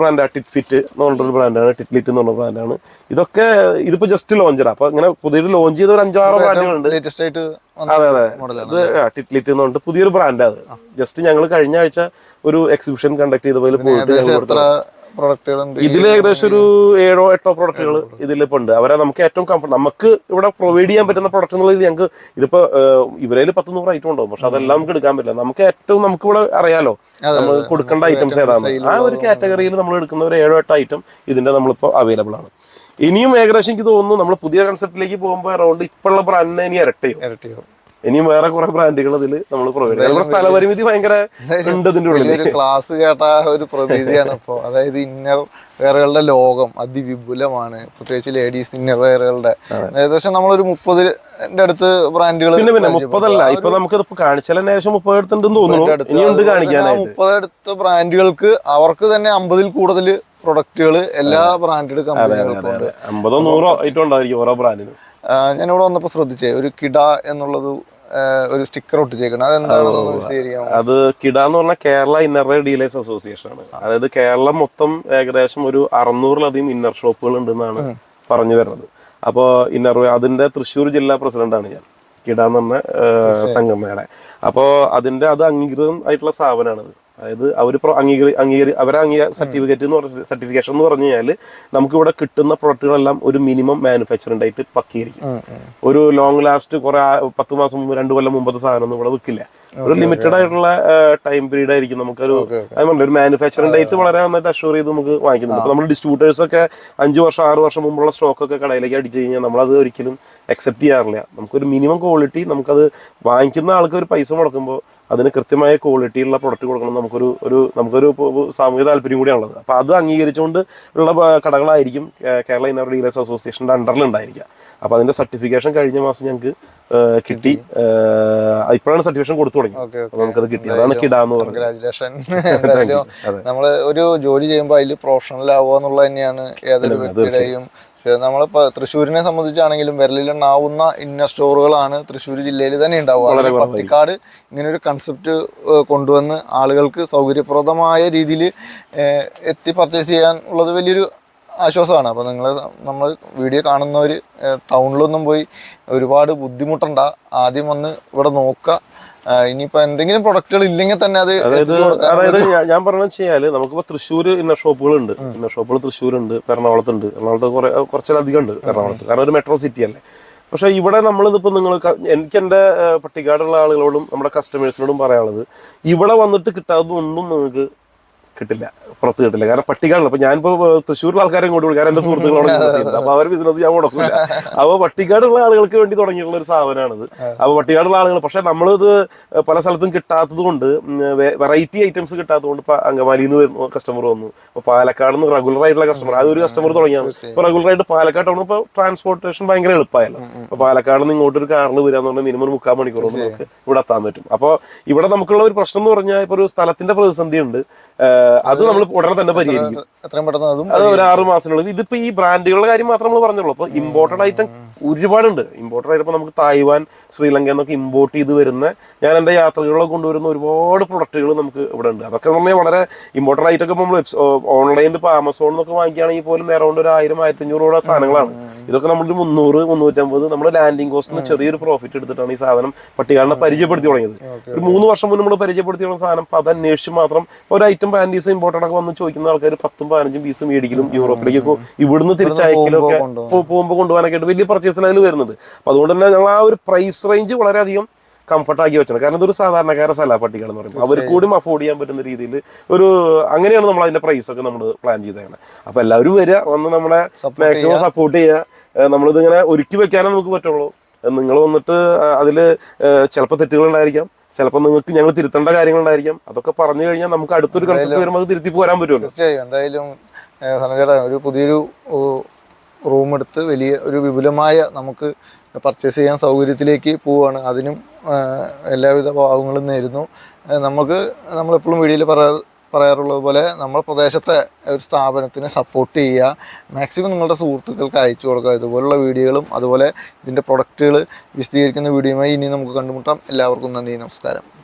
ബ്രാൻഡാണ് ടിറ്റ് ഫിറ്റ് എന്ന് പറഞ്ഞൊരു ബ്രാൻഡാണ് ടിറ്റ്ലിറ്റ് എന്ന് പറഞ്ഞ ബ്രാൻഡാണ്. ഇതൊക്കെ ഇതിപ്പോ ജസ്റ്റ് ലോഞ്ചറാണ് അപ്പൊ ഇങ്ങനെ പുതിയൊരു ലോഞ്ച് ചെയ്ത ഒരു അഞ്ചാറോ ബ്രാൻഡുകളുണ്ട്. ലേറ്റസ്റ്റ് ആയിട്ട് അതെ അതെ. ഇത് ടിറ്റ്ലിറ്റ് എന്ന് പറഞ്ഞിട്ട് പുതിയൊരു ബ്രാൻഡാണ് അത്. ജസ്റ്റ് ഞങ്ങൾ കഴിഞ്ഞ ആഴ്ച ഒരു എക്സിബിഷൻ കണ്ടക്ട് ചെയ്ത പോലെ പോയിട്ട് ഞങ്ങൾ ഇതിൽ ഏകദേശം ഒരു ഏഴോ എട്ടോ പ്രൊഡക്റ്റുകൾ ഇതിലിപ്പോൾ ഉണ്ട് അവരെ നമുക്ക് ഏറ്റവും കംഫർട്ട് നമുക്ക് ഇവിടെ പ്രൊവൈഡ് ചെയ്യാൻ പറ്റുന്ന പ്രൊഡക്റ്റ് എന്നുള്ളത് ഞങ്ങൾക്ക് ഇതിപ്പോ ഇവരേൽ പത്ത് നൂറ് ഐറ്റം ഉണ്ടാവും. പക്ഷെ അതെല്ലാം നമുക്ക് എടുക്കാൻ പറ്റില്ല. നമുക്ക് ഏറ്റവും നമുക്ക് ഇവിടെ അറിയാലോ. നമ്മൾ കൊടുക്കേണ്ട ഐറ്റംസ് ഏതാണ്? ആ ഒരു കാറ്റഗറിയിൽ നമ്മൾ എടുക്കുന്ന ഒരു ഏഴോ എട്ടോ ഐറ്റം ഇതിന്റെ നമ്മളിപ്പോൾ അവൈലബിൾ ആണ്. ഇനിയും ഏകദേശം എനിക്ക് തോന്നുന്നു നമ്മൾ പുതിയ കൺസെപ്റ്റിലേക്ക് പോകുമ്പോൾ അറൗണ്ട് ഇപ്പോഴുള്ള ബ്രാൻഡിനെ ഇനി ഇരട്ടയോ? ഇരട്ടിയോ? ഇനിയും വേറെ കുറെ ബ്രാൻഡുകൾ അതിൽ നമ്മൾ പ്രൊവൈഡ് നമ്മുടെ സ്ഥലപരിമിതി ഭയങ്കര ഉണ്ട് ഇതിന്റെ ഉള്ളിൽ വലിയൊരു ക്ലാസ് കേട്ട ഒരു പ്രതീതിയാണ് ഇപ്പോൾ അതായത് ഇന്നർ വെയറുകളുടെ ലോകം അതിവിപുലമാണ്. പ്രത്യേകിച്ച് ലേഡീസ് ഇന്നർ വെയറുകളുടെ ഏകദേശം നമ്മളൊരു മുപ്പതിന്റെ അടുത്ത് ബ്രാൻഡുകൾ പിന്നെ പിന്നെ മുപ്പതല്ല. ഇപ്പൊ നമുക്ക് ഇപ്പൊ കാണിച്ചാലും ഏകദേശം മുപ്പത് അടുത്തുണ്ടെന്ന് തോന്നുന്നു. ഇനിയുണ്ട് കാണിക്കാനായിട്ട്. മുപ്പത് അടുത്ത ബ്രാൻഡുകൾക്ക് അവർക്ക് തന്നെ അമ്പതിൽ കൂടുതൽ പ്രൊഡക്റ്റുകൾ എല്ലാ ബ്രാൻഡഡ് കമ്പനികൾക്കും ഉണ്ട് അമ്പതോ നൂറോ ഐറ്റം ഉണ്ടായിരിക്കും ഓരോ ബ്രാൻഡിനും ഞാനിവിടെ വന്നപ്പോൾ ശ്രദ്ധിച്ചേ ഒരു കിട എന്നുള്ളത് ഒരു സ്റ്റിക്കർ ഒട്ടിച്ചേക്കണം അതെന്താണെന്ന് വിശദീകരിക്കാം അത് കിട എന്ന് പറഞ്ഞാൽ കേരള ഇന്നർ ഡീലേഴ്സ് അസോസിയേഷൻ ആണ്. അതായത് കേരളം മൊത്തം ഏകദേശം ഒരു അറുന്നൂറിലധികം ഇന്നർ ഷോപ്പുകൾ ഉണ്ടെന്നാണ് പറഞ്ഞു വരുന്നത്. അപ്പോൾ ഇന്നർ അതിന്റെ തൃശ്ശൂർ ജില്ലാ പ്രസിഡന്റാണ് ഞാൻ. കിട എന്ന് പറഞ്ഞ സംഘടനയുടെ. അപ്പോൾ അതിന്റെ അത് അംഗീകൃതം ആയിട്ടുള്ള സ്ഥാപനമാണത്. അതായത് അവർ അംഗീകരി അംഗീകരി അവരെ അംഗീക സർട്ടിഫിക്കറ്റ് എന്ന് പറഞ്ഞ സർട്ടിഫിക്കേഷൻ എന്ന് പറഞ്ഞു കഴിഞ്ഞാൽ നമുക്കിവിടെ കിട്ടുന്ന പ്രോഡക്റ്റുകളെല്ലാം ഒരു മിനിമം മാനുഫാക്ചറിംഗ് ആയിട്ട് പക്കിയിരിക്കും. ഒരു ലോങ് ലാസ്റ്റ് കുറെ പത്ത് മാസം മുമ്പ് രണ്ട് കൊല്ലം മുമ്പത്തെ സാധനം ഒന്നും ഇവിടെ വിൽക്കില്ല. ഒരു ലിമിറ്റഡ് ആയിട്ടുള്ള ടൈം പീരീഡ് ആയിരിക്കും നമുക്കൊരു ഒരു മാനുഫാക്ചറിംഗ് ഡേറ്റ് വളരെ നന്നായിട്ട് അഷ്യൂർ ചെയ്ത് നമുക്ക് വാങ്ങിക്കുന്നുണ്ട്. നമ്മൾ ഡിസ്ട്രിബ്യൂട്ടേഴ്സ് ഒക്കെ അഞ്ച് വർഷം ആറ് വർഷം മുമ്പുള്ള സ്റ്റോക്ക് ഒക്കെ കടയിലേക്ക് അടിച്ചു കഴിഞ്ഞാൽ നമ്മളത് ഒരിക്കലും അക്സെപ്റ്റ് ചെയ്യാറില്ല. നമുക്കൊരു മിനിമം ക്വാളിറ്റി നമുക്കത് വാങ്ങിക്കുന്ന ആൾക്ക് ഒരു പൈസ മുടക്കുമ്പോൾ അതിന് കൃത്യമായ ക്വാളിറ്റിയുള്ള പ്രൊഡക്റ്റ് കൊടുക്കണം നമുക്കൊരു ഒരു നമുക്കൊരു സാമൂഹിക താല്പര്യം കൂടിയാണുള്ളത്. അപ്പോൾ അത് അംഗീകരിച്ചുകൊണ്ട് ഉള്ള കടകളായിരിക്കും കേരള ഇന്നർ ഡീലേഴ്സ് അസോസിയേഷന്റെ അണ്ടറിൽ ഉണ്ടായിരിക്കുക. അപ്പോൾ അതിന്റെ സർട്ടിഫിക്കേഷൻ കഴിഞ്ഞ മാസം ഞങ്ങൾക്ക് കിട്ടി. ഇപ്പോഴാണ് സർട്ടിഫിക്കേഷൻ കൊടുത്തു തുടങ്ങി. നമുക്കത് കിട്ടി. അതാണ് കിടാന്ന് പറഞ്ഞത്. നമ്മൾ ഒരു ജോലി ചെയ്യുമ്പോൾ അതിൽ പ്രൊഫഷണൽ ആവുക എന്നുള്ളത് തന്നെയാണ് ഏതൊരു വ്യക്തിയുടെയും പക്ഷേ നമ്മളിപ്പോൾ തൃശ്ശൂരിനെ സംബന്ധിച്ചാണെങ്കിലും വിരലിലെണ്ണാവുന്ന ഇന്ന സ്റ്റോറുകളാണ് തൃശ്ശൂർ ജില്ലയിൽ തന്നെ ഉണ്ടാവുക. പട്ടിക്കാട് ഇങ്ങനെ ഒരു കൺസെപ്റ്റ് കൊണ്ടുവന്ന് ആളുകൾക്ക് സൗകര്യപ്രദമായ രീതിയിൽ എത്തി പർച്ചേസ് ചെയ്യാൻ ഉള്ളത് വലിയൊരു ആശ്വാസമാണ്. അപ്പോൾ നിങ്ങൾ നമ്മൾ വീഡിയോ കാണുന്നവർ ടൗണിലൊന്നും പോയി ഒരുപാട് ബുദ്ധിമുട്ടണ്ട. ആദ്യം വന്ന് ഇവിടെ നോക്കുക ഇനിയിപ്പോൾ എന്തെങ്കിലും പ്രൊഡക്റ്റുകൾ ഇല്ലെങ്കിൽ തന്നെ അത് അതായത് അതായത് ഞാൻ- പറഞ്ഞു വെച്ചാൽ നമുക്കിപ്പോ തൃശ്ശൂർ ഇന്നർ ഷോപ്പുകൾ ഉണ്ട് ഇന്നർ ഷോപ്പുകൾ തൃശ്ശൂരുണ്ട് ഉണ്ട് എറണാകുളത്ത് കുറെ കുറച്ചിലധികം ഉണ്ട് എറണാകുളത്ത്. കാരണം ഒരു മെട്രോ സിറ്റി അല്ലേ. പക്ഷെ ഇവിടെ നമ്മളിതിപ്പോൾ നിങ്ങൾ എനിക്ക് എന്റെ പട്ടികാടുള്ള ആളുകളോടും നമ്മുടെ കസ്റ്റമേഴ്സിനോടും പറയാനുള്ളത് ഇവിടെ വന്നിട്ട് കിട്ടാവുന്ന ഒന്നും നിങ്ങൾക്ക് കിട്ടില്ല. പുറത്ത് കിട്ടില്ല. കാരണം പട്ടിക്കാടുള്ള അപ്പൊ ഞാനിപ്പോ തൃശ്ശൂരിലെ ആൾക്കാരെ ഇങ്ങോട്ട് വിളിക്കാൻ എന്റെ സുഹൃത്തുക്കളോട് അപ്പൊ അവർ ബിസിനസ് ഞാൻ മുടക്കില്ല അപ്പൊ പട്ടിക്കാടുള്ള ആളുകൾക്ക് വേണ്ടി തുടങ്ങിയിട്ടുള്ള ഒരു സ്ഥാപനമാണിത് അപ്പൊ പട്ടിക്കാടുള്ള ആളുകൾ പക്ഷെ നമ്മളിത് പല സ്ഥലത്തും കിട്ടാത്തത് കൊണ്ട് വെറൈറ്റി ഐറ്റംസ് കിട്ടാത്തത് കൊണ്ട് ഇപ്പൊ അങ്കമാലിയിൽ നിന്ന് വരുന്ന കസ്റ്റമർ വന്നു. അപ്പൊ പാലക്കാട് നിന്ന് റെഗുലർ ആയിട്ടുള്ള കസ്റ്റമർ ആ ഒരു കസ്റ്റമർ തുടങ്ങിയാണ്. ഇപ്പൊ റെഗുലർ ആയിട്ട് പാലക്കാട് ആണ് ഇപ്പൊ ട്രാൻസ്പോർട്ടേഷൻ ഭയങ്കര എളുപ്പമായല്ലോ. അപ്പൊ പാലക്കാട് നിന്ന് ഇങ്ങോട്ട് ഒരു കാറിൽ വരാന്ന് പറഞ്ഞാൽ മിനിമം മുക്കാൽ മണിക്കൂർ നമുക്ക് ഇവിടെ എത്താൻ പറ്റും. അപ്പോൾ ഇവിടെ നമുക്കുള്ള ഒരു പ്രശ്നം എന്ന് പറഞ്ഞാൽ ഇപ്പൊ ഒരു സ്ഥലത്തിന്റെ പ്രതിസന്ധി ഉണ്ട് അത് നമ്മൾ ഉടനെ തന്നെ പരിഹരിക്കും. എത്രയും പെട്ടെന്ന് അതും അത് ഒരു ആറ് മാസത്തിനുള്ളിൽ. ഇതിപ്പോ ഈ ബ്രാൻഡുകളുടെ കാര്യം മാത്രം നമ്മൾ പറഞ്ഞുള്ളൂ. അപ്പൊ ഇമ്പോർട്ടഡ് ഐറ്റം ഒരുപാടുണ്ട്. ഇമ്പോർട്ടഡ് ആയിട്ട് ഇപ്പൊ നമുക്ക് തായ്വാൻ ശ്രീലങ്ക എന്നൊക്കെ ഇമ്പോർട്ട് ചെയ്ത് വരുന്ന ഞാൻ എന്റെ യാത്രകളിലൊക്കെ കൊണ്ടുവരുന്ന ഒരുപാട് പ്രൊഡക്റ്റുകൾ നമുക്ക് ഇവിടെ ഉണ്ട്. അതൊക്കെ നമ്മൾ വളരെ ഇമ്പോർട്ടഡ് ഐറ്റം ഒക്കെ നമ്മൾ ഓൺലൈനിൽ ഇപ്പോൾ ആമസോണിൽ നിന്നൊക്കെ വാങ്ങിക്കുകയാണെങ്കിൽ പോലും എറൗണ്ട് ഒരു ആയിരം ആയിരത്തി അഞ്ഞൂറ് സാധനങ്ങളാണ്. ഇതൊക്കെ നമ്മൾ മുന്നൂറ് മുന്നൂറ്റമ്പത് നമ്മൾ ലാൻഡിംഗ് കോസ്റ്റിന് ചെറിയൊരു പ്രോഫിറ്റ് എടുത്തിട്ടാണ് ഈ സാധനം പട്ടികാടിനെ പരിചയപ്പെടുത്തി തുടങ്ങിയത്. ഒരു മൂന്ന് വർഷം മുന്നേ നമ്മൾ പരിചയപ്പെടുത്തി തുടങ്ങിയ സാധനം. അപ്പോൾ അത് അന്വേഷിച്ച് മാത്രം ഒരു ഐറ്റം പാന്റീസ് ഇമ്പോർട്ടഡ് ഒക്കെ വന്ന് ചോദിക്കുന്ന ആൾക്കാർ പത്തും പതിനഞ്ചും പീസ് മേടിക്കലും യൂറോപ്പിലേക്ക് ഇവിടുന്ന് തിരിച്ചയക്കലും ഒക്കെ കൊണ്ടുപോകും. പോകുമ്പോൾ കൊണ്ടുപോകാനൊക്കെ ആയിട്ട് വലിയ പർച്ചേസിൽ അതിൽ വരുന്നുണ്ട് അപ്പൊ അതുകൊണ്ട് തന്നെ ഞങ്ങൾ ആ ഒരു പ്രൈസ് റേഞ്ച് വളരെയധികം കംഫർട്ടാക്കി വെച്ചത് കാരണം ഇതൊരു സാധാരണക്കാരുടെ സ്ഥല പട്ടികൾ എന്ന് പറയുമ്പോൾ അവർ കൂടിയും അഫോർഡ് ചെയ്യാൻ പറ്റുന്ന രീതിയിൽ ഒരു അങ്ങനെയാണ് നമ്മൾ അതിന്റെ പ്രൈസ് ഒക്കെ നമ്മൾ പ്ലാൻ ചെയ്തേക്കുന്നത് അപ്പൊ എല്ലാവരും വരിക വന്ന് നമ്മളെ മാക്സിമം സപ്പോർട്ട് ചെയ്യുക നമ്മളിത് ഇങ്ങനെ ഒരുക്കി വെക്കാനേ നമുക്ക് പറ്റുള്ളൂ നിങ്ങൾ വന്നിട്ട് അതിൽ ചിലപ്പോൾ തെറ്റുകൾ ഉണ്ടായിരിക്കാം ചിലപ്പോൾ നിങ്ങൾക്ക് ഞങ്ങൾ തിരുത്തേണ്ട കാര്യങ്ങളുണ്ടായിരിക്കാം. അതൊക്കെ പറഞ്ഞു കഴിഞ്ഞാൽ നമുക്ക് അടുത്തൊരു കൺസെപ്റ്റ് വരുമ്പോൾ അത് തിരുത്തി പോരാൻ പറ്റുമല്ലോ. തീർച്ചയായും. എന്തായാലും സനചേട്ടാ ഒരു പുതിയൊരു റൂം എടുത്ത് വലിയ ഒരു വിപുലമായ നമുക്ക് പർച്ചേസ് ചെയ്യാൻ സൗകര്യത്തിലേക്ക് പോവുകയാണ്. അതിനും എല്ലാവിധ ഭാവങ്ങളും നേരുന്നു. നമുക്ക് നമ്മളെപ്പോഴും വീഡിയോയിൽ പറയാ പറയാറുള്ളത് പോലെ നമ്മുടെ പ്രദേശത്തെ ഒരു സ്ഥാപനത്തിനെ സപ്പോർട്ട് ചെയ്യുക. മാക്സിമം നിങ്ങളുടെ സുഹൃത്തുക്കൾക്ക് അയച്ചു കൊടുക്കുക. ഇതുപോലുള്ള വീഡിയോകളും അതുപോലെ ഇതിന്റെ പ്രൊഡക്റ്റുകൾ വിശദീകരിക്കുന്ന വീഡിയോയുമായി ഇനി നമുക്ക് കണ്ടുമുട്ടാം. എല്ലാവർക്കും നന്ദി നമസ്കാരം.